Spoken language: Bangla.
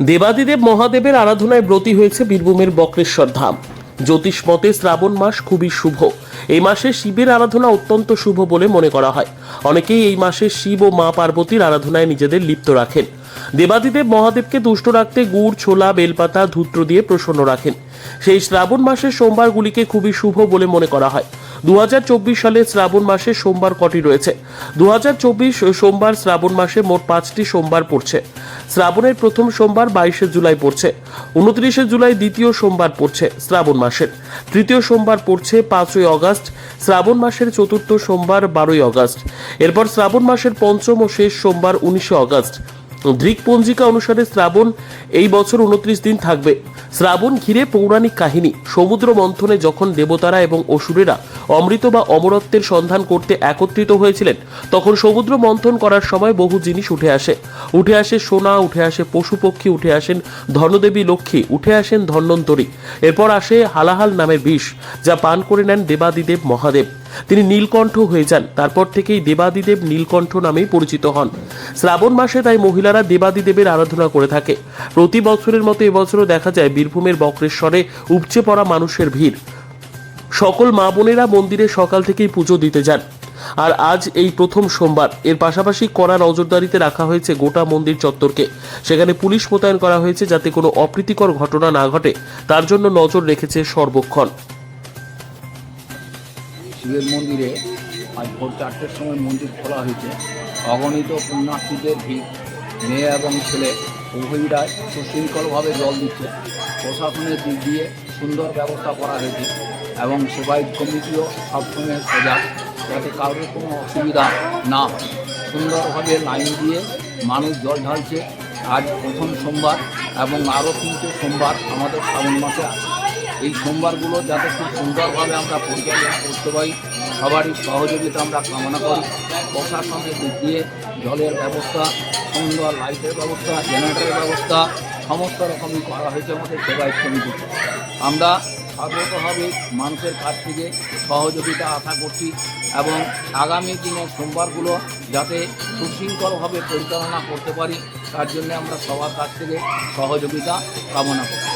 দেবাদিদেব মহাদেবের আরাধনায় ব্রতী হয়েছে বীরভূমের বক্রেশ্বর ধাম। জ্যোতিষ মতে শ্রাবণ মাস খুবই শুভ। এই মাসে শিবের আরাধনা অত্যন্ত শুভ বলে মনে করা হয়। অনেকেই এই মাসে শিব ও মা পার্বতীর আরাধনায় নিজেদের লিপ্ত রাখেন। দেবাদিদেব মহাদেবকে দুষ্ট রাখতে গুড়, ছোলা, বেলপাতা, ধূত্র দিয়ে প্রসন্ন রাখেন। সেই শ্রাবণ মাসের সোমবারগুলিকে খুবই শুভ বলে মনে করা হয়। দু হাজার চব্বিশ সালে শ্রাবণ মাসে সোমবার কটি রয়েছে? দু সোমবার শ্রাবণ মাসে মোট পাঁচটি সোমবার পড়ছে। শ্রাবণের প্রথম সোমবার বাইশে জুলাই পড়ছে। উনত্রিশে জুলাই দ্বিতীয় সোমবার পড়ছে শ্রাবণ মাসের। তৃতীয় সোমবার পড়ছে পাঁচই অগাস্ট। শ্রাবণ মাসের চতুর্থ সোমবার বারোই অগাস্ট। এরপর শ্রাবণ মাসের পঞ্চম ও শেষ সোমবার উনিশে অগাস্ট। দৃক পঞ্জিকা অনুসারে শ্রাবণ এই বছর উনত্রিশ দিন থাকবে। শ্রাবণ ঘিরে পৌরাণিক কাহিনী, সমুদ্র মন্থনে যখন দেবতারা এবং অসুরেরা অমৃত বা অমরত্বের সন্ধান করতে একত্রিত হয়েছিলেন, তখন সমুদ্র মন্থন করার সময় বহু জিনিস উঠে আসে। উঠে আসে সোনা, উঠে আসে পশু পক্ষী উঠে আসেন ধনদেবী লক্ষ্মী, উঠে আসেন ধন্বন্তরী। এরপর আসে হালাহাল নামের বিষ, যা পান করে নেন দেবাদিদেব মহাদেব। তিনি নীলকণ্ঠ হয়ে যান, তারপর থেকেই দেবাদিদেব নীলকণ্ঠ নামেই পরিচিত হন। শ্রাবণ মাসে তাই মহিলারা দেবাদিদেবের আরাধনা করে থাকে। প্রতি বছরের মতো এবছরও দেখা যায় বীরভূমের বক্রেশ্বরে উপচে পড়া মানুষের ভিড়। সকল মা বোনেরা মন্দিরে সকাল থেকেই পুজো দিতে যান। আর আজ এই প্রথম সোমবার। এর পাশাপাশি কড়া নজরদারিতে রাখা হয়েছে গোটা মন্দির চত্বরকে। সেখানে পুলিশ মোতায়েন করা হয়েছে যাতে কোনো অপ্রীতিকর ঘটনা না ঘটে। তার জন্য নজর রেখেছে সর্বক্ষণ। শিবের মন্দিরে আজ ভোর চারটের সময় মন্দির খোলা হয়েছে। অগণিত পুণ্যার্থীদের ভিড়। মেয়ে এবং ছেলে উভয়রাই সুশৃঙ্খলভাবে জল দিচ্ছে। প্রশাসনের দিক দিয়ে সুন্দর ব্যবস্থা করা হয়েছে। এবং সেবাই কমিটিও সবসময় সজাগ, যাতে কারোর কোনো অসুবিধা না হয়। সুন্দরভাবে লাইন দিয়ে মানুষ জল ঢালছে। আজ প্রথম সোমবার এবং আরও তিনটে সোমবার আমাদের শ্রাবণ মাসে আছে। এই সোমবারগুলো যাতে খুব সুন্দরভাবে আমরা পরিচালনা করতে পারি, সবারই সহযোগিতা আমরা কামনা করি। প্রশাসনের দিক দিয়ে জলের ব্যবস্থা, সুন্দর লাইটের ব্যবস্থা, জেনারেটরের ব্যবস্থা, সমস্ত রকমই করা হয়েছে আমাদের সেবায় কমিটিতে আমরা সর্বতভাবে মানুষের কাছ থেকে সহযোগিতা আশা করছি এবং আগামী দিনে সোমবারগুলো যাতে সুশৃঙ্খলভাবে পরিচালনা করতে পারি, তার জন্য আমরা সবার কাছ থেকে সহযোগিতা কামনা করি